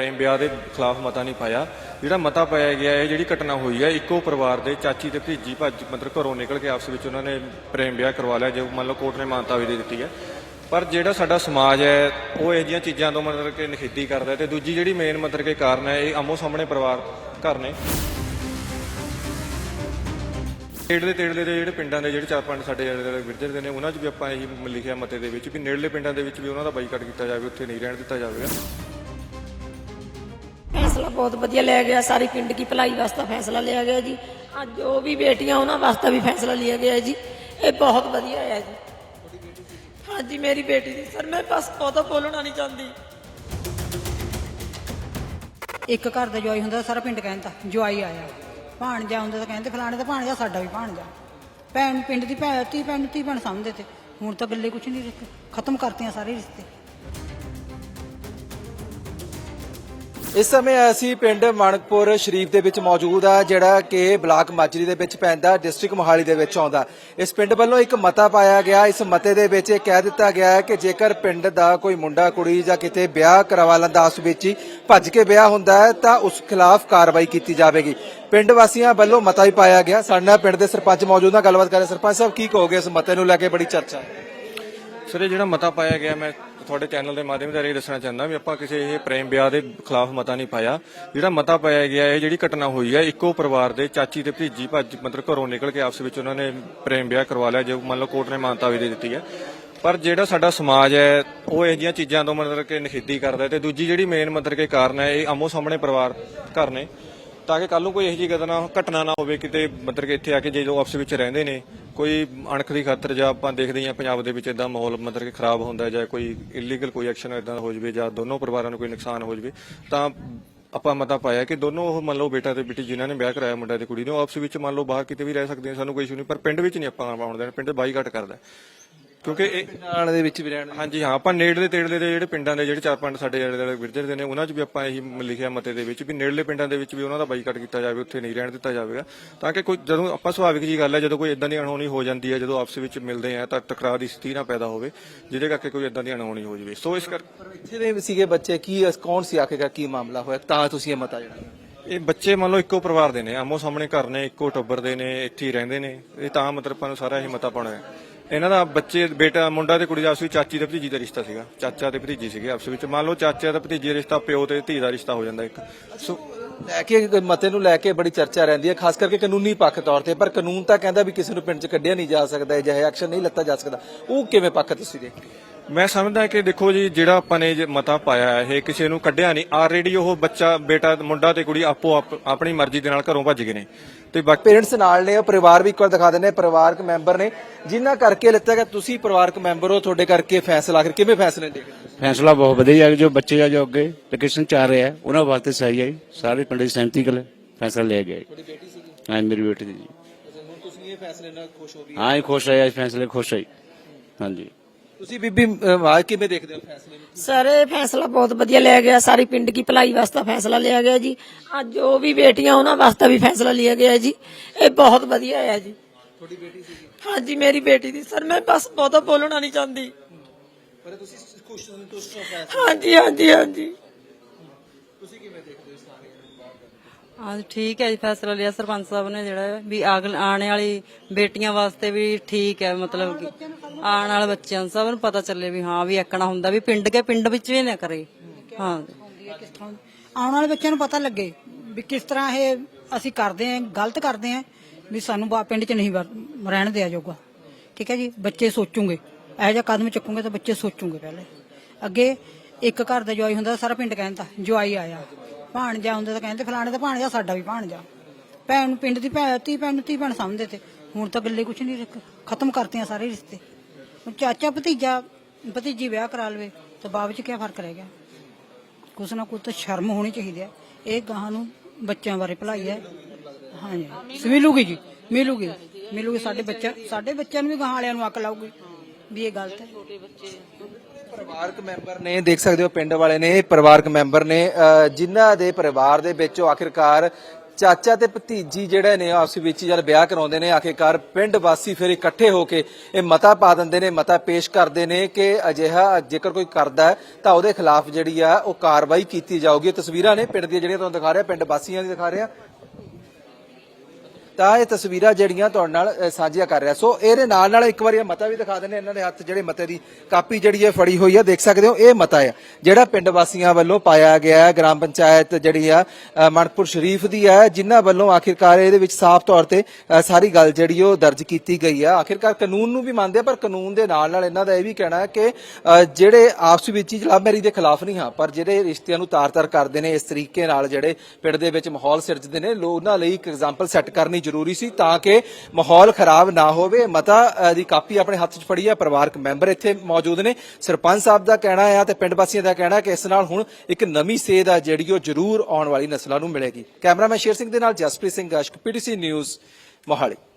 ਪ੍ਰੇਮ ਵਿਆਹ ਦੇ ਖਿਲਾਫ ਮਤਾ ਨਹੀਂ ਪਾਇਆ। ਜਿਹੜਾ ਮਤਾ ਪਾਇਆ ਗਿਆ ਹੈ ਜਿਹੜੀ ਘਟਨਾ ਹੋਈ ਹੈ ਇੱਕੋ ਪਰਿਵਾਰ ਦੇ ਚਾਚੀ ਤੇ ਭਤੀਜੀ ਭੱਜ ਮਤਲਬ ਘਰੋਂ ਨਿਕਲ ਕੇ ਆਪਸ ਵਿੱਚ ਉਹਨਾਂ ਨੇ ਪ੍ਰੇਮ ਵਿਆਹ ਕਰਵਾ ਲਿਆ, ਜੋ ਮੰਨ ਲਓ ਕੋਰਟ ਨੇ ਮਾਨਤਾ ਵੀ ਦੇ ਦਿੱਤੀ ਹੈ ਪਰ ਜਿਹੜਾ ਸਾਡਾ ਸਮਾਜ ਹੈ, ਉਹ ਇਹ ਜਿਹੀਆਂ ਚੀਜ਼ਾਂ ਤੋਂ ਮਤਲਬ ਕਿ ਨਿਖੇਧੀ ਕਰਦਾ ਹੈ ਤੇ ਦੂਜੀ ਜਿਹੜੀ ਮੇਨ ਮਤਲਬ ਕਿ ਕਾਰਨ ਹੈ, ਇਹ ਆਮੋ ਸਾਹਮਣੇ ਪਰਿਵਾਰ ਘਰ ਨੇ। ਨੇੜਲੇ ਤੇੜਲੇ ਦੇ ਜਿਹੜੇ ਪਿੰਡਾਂ ਦੇ ਜਿਹੜੇ ਚਾਰ ਪੰਜ ਸਾਡੇ ਜਿਹੜੇ ਜਿਹੜੇ ਵਿਰਜਦੇ ਨੇ, ਉਹਨਾਂ 'ਚ ਵੀ ਆਪਾਂ ਇਹੀ ਲਿਖਿਆ ਮਤੇ ਦੇ ਵਿੱਚ ਵੀ ਨੇੜਲੇ ਪਿੰਡਾਂ ਦੇ ਵਿੱਚ ਵੀ ਉਹਨਾਂ ਦਾ ਬਾਈਕਾਟ ਕੀਤਾ ਜਾਵੇ, ਉੱਥੇ ਨਹੀਂ ਰਹਿਣ ਦਿੱਤਾ ਜਾਵੇਗਾ। ਫੈਸਲਾ ਬਹੁਤ ਵਧੀਆ ਲਿਆ ਗਿਆ, ਸਾਰੀ ਪਿੰਡ ਦੀ ਭਲਾਈ ਵਾਸਤੇ ਫੈਸਲਾ ਲਿਆ ਗਿਆ ਜੀ। ਅੱਜ ਜੋ ਵੀ ਬੇਟੀਆਂ ਉਹਨਾਂ ਵਾਸਤੇ ਵੀ ਫੈਸਲਾ ਲਿਆ ਗਿਆ ਹੈ ਜੀ। ਇਹ ਬਹੁਤ ਵਧੀਆ ਹੈ ਜੀ। ਹਾਂਜੀ, ਮੇਰੀ ਬੇਟੀ ਦੀ, ਸਰ, ਮੈਂ ਬਸ ਬਹੁਤਾ ਬੋਲਣਾ ਨਹੀਂ ਚਾਹੁੰਦੀ। ਇੱਕ ਘਰ ਦਾ ਜਵਾਈ ਹੁੰਦਾ, ਸਾਰਾ ਪਿੰਡ ਕਹਿੰਦਾ, ਜਵਾਈ ਆਇਆ। ਭਾਣਜਾ ਹੁੰਦਾ ਤਾਂ ਕਹਿੰਦੇ, ਫਲਾਣੇ ਦਾ ਭਾਣਜਾ, ਸਾਡਾ ਵੀ ਭਾਣਜਾ। ਭੈਣ, ਪਿੰਡ ਦੀ ਭੈਣ ਤੀ ਭੈਣ ਤੀ ਭੈਣ ਸਮਝਦੇ ਤੇ। ਹੁਣ ਤਾਂ ਗੱਲੇ ਕੁਛ ਨਹੀਂ ਰਹੇ ਖਤਮ ਕਰਤੀਆਂ ਸਾਰੇ ਰਿਸ਼ਤੇ। ਇਸ ਸਮੇਂ ਅਸੀਂ ਪਿੰਡ ਮਣਕਪੁਰ ਸ਼ਰੀਫ ਦੇ ਵਿੱਚ ਮੌਜੂਦ ਆ, ਜਿਹੜਾ ਕਿ ਬਲਾਕ ਮਾਜਰੀ ਦੇ ਵਿੱਚ ਪੈਂਦਾ, ਡਿਸਟ੍ਰਿਕਟ ਮੋਹਾਲੀ ਦੇ ਵਿੱਚ ਆਉਂਦਾ। ਇਸ ਪਿੰਡ ਵੱਲੋਂ ਇੱਕ ਮਤਾ ਪਾਇਆ ਗਿਆ। ਇਸ ਮਤੇ ਦੇ ਵਿੱਚ ਇਹ ਕਹਿ ਦਿੱਤਾ ਗਿਆ ਹੈ ਕਿ ਜੇਕਰ ਪਿੰਡ ਦਾ ਕੋਈ ਮੁੰਡਾ, ਕੁੜੀ ਜਾਂ ਕਿਤੇ ਵਿਆਹ ਕਰਵਾ ਲੈਂਦਾ, ਉਸ ਵਿੱਚ ਹੀ ਭੱਜ ਕੇ ਵਿਆਹ ਹੁੰਦਾ ਹੈ, ਤਾਂ ਉਸ ਖਿਲਾਫ ਕਾਰਵਾਈ ਕੀਤੀ ਜਾਵੇਗੀ। ਪਿੰਡ ਵਾਸੀਆਂ ਵੱਲੋਂ ਮਤਾ ਵੀ ਪਾਇਆ ਗਿਆ। ਸਾਡੇ ਨਾਲ ਪਿੰਡ ਦੇ ਸਰਪੰਚ ਮੌਜੂਦ ਆ ਗੱਲਬਾਤ ਕਰ ਰਹੇ ਸਰਪੰਚ ਸਾਹਿਬ, ਕੀ ਕਹੋਗੇ ਇਸ ਮਤੇ ਨੂੰ ਲੈ ਕੇ ਬੜੀ ਚਰਚਾ? ਹੈ ਸਰ, ਇਹ ਜਿਹੜਾ ਮਤਾ ਪਾਇਆ ਗਿਆ, ਮੈਂ ਤੁਹਾਡੇ ਚੈਨਲ ਦੇ ਮਾਧਿਅਮ ਰਾਹੀਂ ਦੱਸਣਾ ਚਾਹੁੰਦਾ ਵੀ ਆਪਾਂ ਕਿਸੇ ਇਹ ਪ੍ਰੇਮ ਵਿਆਹ ਦੇ ਖਿਲਾਫ ਮਤਾ ਨਹੀਂ ਪਾਇਆ। ਜਿਹੜਾ ਮਤਾ ਪਾਇਆ ਗਿਆ ਹੈ ਜਿਹੜੀ ਘਟਨਾ ਹੋਈ ਹੈ, ਇੱਕੋ ਪਰਿਵਾਰ ਦੇ ਚਾਚੀ ਤੇ ਭਤੀਜੀ ਭੱਜ ਮਤਲਬ ਘਰੋਂ ਨਿਕਲ ਕੇ ਆਪਸ ਵਿੱਚ ਉਹਨਾਂ ਨੇ ਪ੍ਰੇਮ ਵਿਆਹ ਕਰਵਾ ਲਿਆ, ਜੋ ਮੰਨ ਲਓ ਕੋਰਟ ਨੇ ਮਾਨਤਾ ਵੀ ਦੇ ਦਿੱਤੀ ਹੈ। ਪਰ ਜਿਹੜਾ ਸਾਡਾ ਸਮਾਜ ਹੈ, ਉਹ ਇਹ ਜਿਹੀਆਂ ਚੀਜ਼ਾਂ ਤੋਂ ਮਤਲਬ ਕਿ ਨਿਖੇਧੀ ਕਰਦਾ ਹੈ ਤੇ ਦੂਜੀ ਜਿਹੜੀ ਮੇਨ ਮਤਲਬ ਕਿ ਕਾਰਨ ਹੈ, ਇਹ ਆਮੋ ਸਾਹਮਣੇ ਪਰਿਵਾਰ ਘਰ ਨੇ। ਤਾਂ ਕਿ ਕੱਲ ਨੂੰ ਕੋਈ ਇਹੋ ਜਿਹੀ ਘਟਨਾ ਘਟਨਾ ਨਾ ਹੋਵੇ, ਕਿਤੇ ਮਤਲਬ ਕਿ ਇੱਥੇ ਆ ਕੇ ਜੇ ਲੋਕ ਆਪਸ ਵਿੱਚ ਰਹਿੰਦੇ ਨੇ ਕੋਈ ਅਣਖ ਦੀ ਖਾਤਰ ਜਾਂ ਆਪਾਂ ਦੇਖਦੇ ਹਾਂ ਪੰਜਾਬ ਦੇ ਵਿੱਚ ਇਦਾਂ ਮਾਹੌਲ ਮਤਲਬ ਕਿ ਖਰਾਬ ਹੁੰਦਾ ਜਾਂ ਕੋਈ ਇਲੀਗਲ ਕੋਈ ਐਕਸ਼ਨ ਇਦਾਂ ਹੋ ਜਾਵੇ ਜਾਂ ਦੋਨੋਂ ਪਰਿਵਾਰਾਂ ਨੂੰ ਕੋਈ ਨੁਕਸਾਨ ਹੋ ਜਾਵੇ, ਤਾਂ ਆਪਾਂ ਮਤਾ ਪਾਇਆ ਕਿ ਦੋਨੋਂ ਉਹ ਮੰਨ ਲਓ ਬੇਟਾ ਤੇ ਬੇਟੀ ਜਿਨ੍ਹਾਂ ਨੇ ਵਿਆਹ ਕਰਾਇਆ ਮੁੰਡਾ ਤੇ ਕੁੜੀ ਨੂੰ ਆਪਸ ਵਿੱਚ ਮੰਨ ਲਓ ਬਾਹਰ ਕਿਤੇ ਵੀ ਰਹਿ ਸਕਦੇ ਆ, ਸਾਨੂੰ ਕੋਈ ਇਸ਼ੂ ਨਹੀਂ, ਪਰ ਪਿੰਡ ਵਿੱਚ ਨਹੀਂ ਆਪਾਂ ਆਉਣ ਦੇਣਾ, ਪਿੰਡ ਬਾਈਕਾਟ ਕਰਦਾ। ਕਿਉਂਕਿ ਇਹ ਨਾਲ ਦੇ ਵਿੱਚ ਵੀ ਰਹਿਣ ਹਾਂਜੀ ਹਾਂ ਆਪਾਂ ਨੇੜਲੇ ਤੇੜਲੇ ਦੇ ਜਿਹੜੇ ਪਿੰਡਾਂ ਦੇ ਜਿਹੜੇ ਚਾਰ ਪੰਜ ਸਾਡੇ ਜਿਹੜੇ ਜਿਹੜੇ ਵਿਰਜਦੇ ਨੇ ਉਹਨਾਂ 'ਚ ਵੀ ਆਪਾਂ ਇਹੀ ਲਿਖਿਆ ਮਤੇ ਦੇ ਵਿੱਚ ਵੀ ਨੇੜਲੇ ਪਿੰਡਾਂ ਦੇ ਵਿੱਚ ਵੀ ਉਹਨਾਂ ਦਾ ਬਾਈਕਾਟ ਕੀਤਾ ਜਾਵੇ ਉੱਥੇ ਨਹੀਂ ਰਹਿਣ ਦਿੱਤਾ ਜਾਵੇਗਾ। ਤਾਂ ਕਿ ਕੋਈ ਜਦੋਂ ਆਪਾਂ ਸੁਭਾਵਿਕ ਜੀ ਗੱਲ ਹੈ ਜਦੋਂ ਕੋਈ ਇਦਾਂ ਦੀ ਅਣਹੋਣੀ ਹੋ ਜਾਂਦੀ ਹੈ ਜਦੋਂ ਆਪਸ ਵਿੱਚ ਮਿਲਦੇ ਆ ਤਾਂ ਟਕਰਾਅ ਦੀ ਸਥਿਤੀ ਨਾ ਪੈਦਾ ਹੋਵੇ ਜਿਹਦੇ ਕਰਕੇ ਕੋਈ ਇਦਾਂ ਦੀ ਅਣਹੋਣੀ ਹੋ ਜਾਵੇ। ਸੋ ਇਸ ਕਰਕੇ ਇੱਥੇ ਦੇ ਸੀਗੇ ਬੱਚੇ ਕੀ ਕੌਣ ਸੀ ਆਖਿਰਕਾਰ ਕੀ ਮਾਮਲਾ ਹੋਇਆ? ਤਾਂ ਤੁਸੀਂ ਇਹ ਮਤਾ ਜਿਹੜਾ ਇਹ ਬੱਚੇ ਮੰਨ ਲਓ ਇੱਕੋ ਪਰਿਵਾਰ ਦੇ ਨੇ ਆਮੋ ਸਾਹਮਣੇ ਘਰ ਨੇ ਇੱਕੋ ਟੱਬਰ ਦੇ ਨੇ ਇੱਥੇ ਹੀ ਰਹਿੰਦੇ ਨੇ। ਇਹ ਤਾਂ ਮਤਲਬ ਆਪਾਂ ਨੂੰ ਸਾਰਾ ਇਹ ਮਤਾ ਪਾਉਣਾ ਹੈ। ਇਹਨਾਂ ਦਾ ਬੱਚੇ, ਬੇਟਾ, ਮੁੰਡਾ ਤੇ ਕੁੜੀ ਦਾ ਆਪਸ ਵਿੱਚ ਚਾਚੀ ਤੇ ਭਤੀਜੀ ਦਾ ਰਿਸ਼ਤਾ ਸੀਗਾ। ਚਾਚਾ ਤੇ ਭਤੀਜੀ ਸੀਗੇ ਆਪਸ ਵਿੱਚ। ਮੰਨ ਲਓ ਚਾਚਾ ਤੇ ਭਤੀਜੀ ਦਾ ਰਿਸ਼ਤਾ, ਪਿਓ ਤੇ ਧੀ ਦਾ ਰਿਸ਼ਤਾ ਹੋ ਜਾਂਦਾ ਇੱਕ। ਸੋ ਲੈ ਕੇ ਮਤੇ ਨੂੰ ਲੈ ਕੇ ਬੜੀ ਚਰਚਾ ਰਹਿੰਦੀ ਹੈ, ਖਾਸ ਕਰਕੇ ਕਾਨੂੰਨੀ ਪੱਖ ਤੌਰ ਤੇ। ਪਰ ਕਾਨੂੰਨ ਤਾਂ ਕਹਿੰਦਾ ਵੀ ਕਿਸੇ ਨੂੰ ਪਿੰਡ 'ਚ ਕੱਢਿਆ ਨਹੀਂ ਜਾ ਸਕਦਾ ਇਹ ਜਿਹੇ ਐਕਸ਼ਨ ਨਹੀਂ ਲੱਤਾ ਜਾ ਸਕਦਾ। ਉਹ ਕਿਵੇਂ ਪੱਖ ਤੁਸੀਂ ਦੇਖਦੇ ਮੈਂ ਸਮਝਦਾ ਕਿ ਦੇਖੋ ਜੀ ਜਿਹੜਾ ਆਪਾਂ ਨੇ ਜੇ ਮਤਾ ਪਾਇਆ ਹੈ, ਇਹ ਕਿਸੇ ਨੂੰ ਕੱਢਿਆ ਨਹੀਂ। ਆਲਰੇਡੀ ਉਹ ਬੱਚਾ ਬੇਟਾ ਮੁੰਡਾ ਤੇ ਕੁੜੀ ਆਪੋ ਆਪ ਆਪਣੀ ਮਰਜ਼ੀ ਦੇ ਨਾਲ ਘਰੋਂ ਭੱਜ ਗਏ ਨੇ। ਤੇ ਬਾਕੀ ਪੇਰੈਂਟਸ ਨਾਲ ਨੇ ਉਹ ਪਰਿਵਾਰ ਵੀ ਇੱਕ ਵਾਰ ਦਿਖਾ ਦਿੰਦੇ ਪਰਿਵਾਰਕ ਮੈਂਬਰ ਨੇ। ਜਿਨ੍ਹਾਂ ਕਰਕੇ ਲਿੱਤਾ ਗਿਆ ਤੁਸੀਂ ਪਰਿਵਾਰਕ ਮੈਂਬਰ ਹੋ ਤੁਹਾਡੇ ਕਰਕੇ ਫੈਸਲਾ ਆਖਿਰ ਕਿਵੇਂ ਫੈਸਲੇ ਹੋ? ਫੈਸਲਾ ਬਹੁਤ ਵਧੀਆ ਹੈ ਜੋ ਬੱਚੇ ਆ ਜੋ ਅੱਗੇ ਲੋਕੇਸ਼ਨ ਚਾਹ ਰਹੇ ਆ ਉਹਨਾਂ ਵਾਸਤੇ ਸਹੀ ਹੈ। ਸਾਰੇ ਪਿੰਡ ਦੀ ਸਹਿਮਤੀ ਨਾਲ ਫੈਸਲਾ ਲਿਆ ਗਿਆ ਤੁਹਾਡੀ ਬੇਟੀ ਸੀ ਹਾਂ ਮੇਰੀ ਬੇਟੀ ਦੀ ਜੀ। ਹੁਣ ਤੁਸੀਂ ਇਹ ਫੈਸਲੇ ਨਾਲ ਖੁਸ਼ ਹੋ ਹਾਂ ਖੁਸ਼ ਹੈ ਇਸ ਫੈਸਲੇ ਖੁਸ਼ ਹੈ ਹਾਂਜੀ। ਤੁਸੀਂ ਬੀਬੀ ਆਹ ਕਿਵੇਂ ਦੇਖਦੇ ਹੋ ਫੈਸਲੇ ਨੂੰ? ਸਰ ਇਹ ਫੈਸਲਾ ਬਹੁਤ ਵਧੀਆ ਲਿਆ ਗਿਆ। ਸਾਰੀ ਪਿੰਡ ਦੀ ਭਲਾਈ ਵਾਸਤੇ ਫੈਸਲਾ ਲਿਆ ਗਿਆ ਜੀ। ਅੱਜ ਜੋ ਵੀ ਬੇਟੀਆਂ ਉਹਨਾਂ ਵਾਸਤੇ ਵੀ ਫੈਸਲਾ ਲਿਆ ਗਿਆ ਜੀ। ਇਹ ਬਹੁਤ ਵਧੀਆ ਹੈ ਜੀ। ਤੁਹਾਡੀ ਬੇਟੀ ਸੀ ਹਾਂਜੀ ਮੇਰੀ ਬੇਟੀ ਦੀ। ਸਰ ਮੈਂ ਬਸ ਬਹੁਤਾ ਬੋਲਣਾ ਨਹੀਂ ਚਾਹੁੰਦੀ। ਪਰ ਤੁਸੀਂ ਖੁਸ਼ ਸੰਤੁਸ਼ਟ ਹੋ ਹਾਂਜੀ ਹਾਂਜੀ ਹਾਂਜੀ। ਤੁਸੀਂ ਕਿਵੇਂ ਦੇਖਦੇ ਹੋ ਇਸ ਸਾਰੇ ਹਾਂ ਠੀਕ ਹੈ ਜੀ, ਫੈਸਲਾ ਲਿਆ ਸਰਪੰਚ ਸਾਹਿਬ ਨੇ ਜਿਹੜਾ ਵੀ ਅਗਲ ਆਉਣ ਵਾਲੀ ਬੇਟੀਆਂ ਵਾਸਤੇ ਵੀ ਠੀਕ ਹੈ, ਮਤਲਬ ਕਿ ਆਉਣ ਵਾਲੇ ਬੱਚਿਆਂ ਨੂੰ ਸਭ ਨੂੰ ਪਤਾ ਚੱਲੇ ਵੀ ਹਾਂ, ਵੀ ਐਕਣਾ ਹੁੰਦਾ, ਵੀ ਪਿੰਡ ਕੇ ਪਿੰਡ ਵਿੱਚ ਵੀ ਨਾ ਕਰੇ। ਹਾਂ ਕਿਸ ਤਰ੍ਹਾਂ ਆਉਣ ਵਾਲੇ ਬੱਚਿਆਂ ਨੂੰ ਪਤਾ ਲੱਗੇ ਵੀ ਕਿਸ ਤਰ੍ਹਾਂ ਇਹ ਅਸੀਂ ਕਰਦੇ ਆਂ ਗਲਤ ਕਰਦੇ ਆਂ ਵੀ ਸਾਨੂੰ ਬਾ- ਪਿੰਡ 'ਚ ਨਹੀਂ ਵਰ- ਰਹਿਣ ਦਿਆ ਜਾਊਗਾ। ਠੀਕ ਹੈ ਜੀ, ਬੱਚੇ ਸੋਚੂਗੇ। ਇਹੋ ਜਿਹਾ ਕਦਮ ਚੁੱਕੂਗੇ ਤਾਂ ਬੱਚੇ ਸੋਚੂਗੇ ਪਹਿਲੇ। ਅੱਗੇ ਇੱਕ ਘਰ ਦਾ ਜਵਾਈ ਹੁੰਦਾ, ਸਾਰਾ ਪਿੰਡ ਕਹਿੰਦਾ, ਜਵਾਈ ਆਇਆ। ਭਾਣਜਾ ਹੁੰਦਾ ਤਾਂ ਕਹਿੰਦੇ ਫਲਾਣੇ ਦਾ ਭਾਣਜਾ, ਸਾਡਾ ਵੀ ਭਾਣਜਾ। ਭੈਣ ਪਿੰਡ ਦੀ ਭੈਣ ਤੀ ਭੈਣ ਤੀ ਭੈਣ ਸਮਝਦੇ ਤੇ। ਹੁਣ ਤਾਂ ਗੱਲੇ ਕੁਛ ਨਹੀਂ ਰਹੇ ਖਤਮ ਕਰਤੀਆਂ ਸਾਰੇ ਰਿਸ਼ਤੇ। ਹੁਣ ਚਾਚਾ ਭਤੀਜਾ, ਭਤੀਜੀ ਵਿਆਹ ਕਰਾ ਲਵੇ, ਤਾਂ ਬਾਪ 'ਚ ਕੀ ਫ਼ਰਕ ਰਹਿ ਗਿਆ? ਕੁਛ ਨਾ ਕੁਛ ਤਾਂ ਸ਼ਰਮ ਹੋਣੀ ਚਾਹੀਦੀ ਹੈ। ਇਹ ਗਾਹਾਂ ਨੂੰ ਬੱਚਿਆਂ ਬਾਰੇ ਭਲਾਈ ਹੈ। ਹਾਂਜੀ। ਮਿਲੂਗੀ ਜੀ, ਮਿਲੂਗੀ। ਮਿਲੂਗੀ, ਸਾਡੇ ਬੱਚਾ, ਸਾਡੇ ਬੱਚਿਆਂ ਨੂੰ ਵੀ ਗਾਹਾਂ ਵਾਲਿਆਂ ਨੂੰ ਅੱਕ ਲਾਊਗੀ। ਵੀ ਇਹ ਗਲਤ ਹੈ। ਪਰਿਵਾਰਕ ਮੈਂਬਰ ਨੇ ਦੇਖ ਸਕਦੇ ਹੋ ਪਿੰਡ ਵਾਲੇ ਨੇ ਪਰਿਵਾਰਕ ਮੈਂਬਰ ਨੇ ਅਹ, ਜਿਨ੍ਹਾਂ ਦੇ ਪਰਿਵਾਰ ਦੇ ਵਿੱਚ ਉਹ ਆਖਿਰਕਾਰ ਚਾਚਾ ਤੇ ਭਤੀਜੀ ਜਿਹੜੇ ਨੇ ਆਪਸ ਵਿੱਚ ਜਦ ਵਿਆਹ ਕਰਾਉਂਦੇ ਨੇ ਆਖਿਰਕਾਰ ਪਿੰਡ ਵਾਸੀ ਫਿਰ ਇਕੱਠੇ ਹੋ ਕੇ ਇਹ ਮਤਾ ਪਾ ਦਿੰਦੇ ਨੇ ਮਤਾ ਪੇਸ਼ ਕਰਦੇ ਨੇ ਕਿ ਅਜਿਹਾ ਜੇਕਰ ਕੋਈ ਕਰਦਾ ਹੈ ਤਾਂ ਉਹਦੇ ਖਿਲਾਫ ਜਿਹੜੀ ਆ ਉਹ ਕਾਰਵਾਈ ਕੀਤੀ ਜਾਊਗੀ। ਇਹ ਤਸਵੀਰਾਂ ਨੇ ਪਿੰਡ ਦੀਆਂ ਜਿਹੜੀਆਂ ਤੁਹਾਨੂੰ ਦਿਖਾ ਰਿਹਾ ਪਿੰਡ ਵਾਸੀਆਂ ਦੀ ਦਿਖਾ ਰਿਹਾ। ਤਾਂ ਇਹ ਤਸਵੀਰਾਂ ਜਿਹੜੀਆਂ ਤੁਹਾਡੇ ਨਾਲ ਅ, ਸਾਂਝੀਆਂ ਕਰ ਰਿਹਾ। ਸੋ ਇਹਦੇ ਨਾਲ ਨਾਲ ਇੱਕ ਵਾਰੀ ਇਹ ਮਤਾ ਵੀ ਦਿਖਾ ਦਿੰਦੇ ਇਹਨਾਂ ਦੇ ਹੱਥ ਜਿਹੜੇ ਮਤੇ ਦੀ ਕਾਪੀ ਜਿਹੜੀ ਹੈ ਫੜੀ ਹੋਈ ਹੈ ਦੇਖ ਸਕਦੇ ਹੋ ਇਹ ਮਤਾ ਹੈ ਜਿਹੜਾ ਪਿੰਡ ਵਾਸੀਆਂ ਵੱਲੋਂ ਪਾਇਆ ਗਿਆ ਹੈ ਗ੍ਰਾਮ ਪੰਚਾਇਤ ਜਿਹੜੀ ਆ ਅ, ਮਣਕਪੁਰ ਸ਼ਰੀਫ ਦੀ ਹੈ ਜਿਨ੍ਹਾਂ ਵੱਲੋਂ ਆਖਿਰਕਾਰ ਇਹਦੇ ਵਿੱਚ ਸਾਫ਼ ਤੌਰ ਤੇ ਅ, ਸਾਰੀ ਗੱਲ ਜਿਹੜੀ ਉਹ ਦਰਜ ਕੀਤੀ ਗਈ ਆ। ਆਖਿਰਕਾਰ ਕਾਨੂੰਨ ਨੂੰ ਵੀ ਮੰਨਦੇ ਆ ਪਰ ਕਾਨੂੰਨ ਦੇ ਨਾਲ ਨਾਲ ਇਹਨਾਂ ਦਾ ਇਹ ਵੀ ਕਹਿਣਾ ਹੈ ਕਿ ਅ, ਜਿਹੜੇ ਆਪਸ ਵਿੱਚ ਹੀ ਲਵ ਮੈਰਿਜ ਦੇ ਖਿਲਾਫ ਨਹੀਂ ਹਾਂ ਪਰ ਜਿਹੜੇ ਰਿਸ਼ਤਿਆਂ ਨੂੰ ਤਾਰ-ਤਾਰ ਕਰਦੇ ਨੇ ਇਸ ਤਰੀਕੇ ਨਾਲ ਜਿਹੜੇ ਪਿੰਡ ਦੇ ਵਿੱਚ ਮਾਹੌਲ ਸਿਰਜਦੇ ਨੇ ਲੋ ਉਹਨਾਂ ਲਈ ਇੱਕ ਐਗਜ਼ਾਮਪਲ ਸੈੱਟ ਕਰਨੀ ਜ਼ਰੂਰੀ ਜ਼ਰੂਰੀ ਸੀ ਤਾਂ ਕਿ ਮਾਹੌਲ ਖਰਾਬ ਨਾ ਹੋਵੇ। ਮਤਾ ਦੀ ਕਾਪੀ ਆਪਣੇ ਹੱਥ 'ਚ ਫੜੀ ਹੈ ਪਰਿਵਾਰਕ ਮੈਂਬਰ ਇੱਥੇ ਮੌਜੂਦ ਨੇ। ਸਰਪੰਚ ਸਾਹਿਬ ਦਾ ਕਹਿਣਾ ਹੈ ਤੇ ਪਿੰਡ ਵਾਸੀਆਂ ਦਾ ਕਹਿਣਾ ਕਿ ਇਸ ਨਾਲ ਹੁਣ ਇੱਕ ਨਵੀਂ ਸੇਧ ਆ ਜਿਹੜੀ ਉਹ ਜ਼ਰੂਰ ਆਉਣ ਵਾਲੀ ਨਸਲਾਂ ਨੂੰ ਮਿਲੇਗੀ। ਕੈਮਰਾਮੈਨ ਸ਼ੇਰ ਸਿੰਘ ਦੇ ਨਾਲ ਜਸਪ੍ਰੀਤ ਸਿੰਘ ਗਸ਼ਕ ਪੀਟੀਸੀ ਨਿਊਜ਼, ਮੋਹਾਲੀ।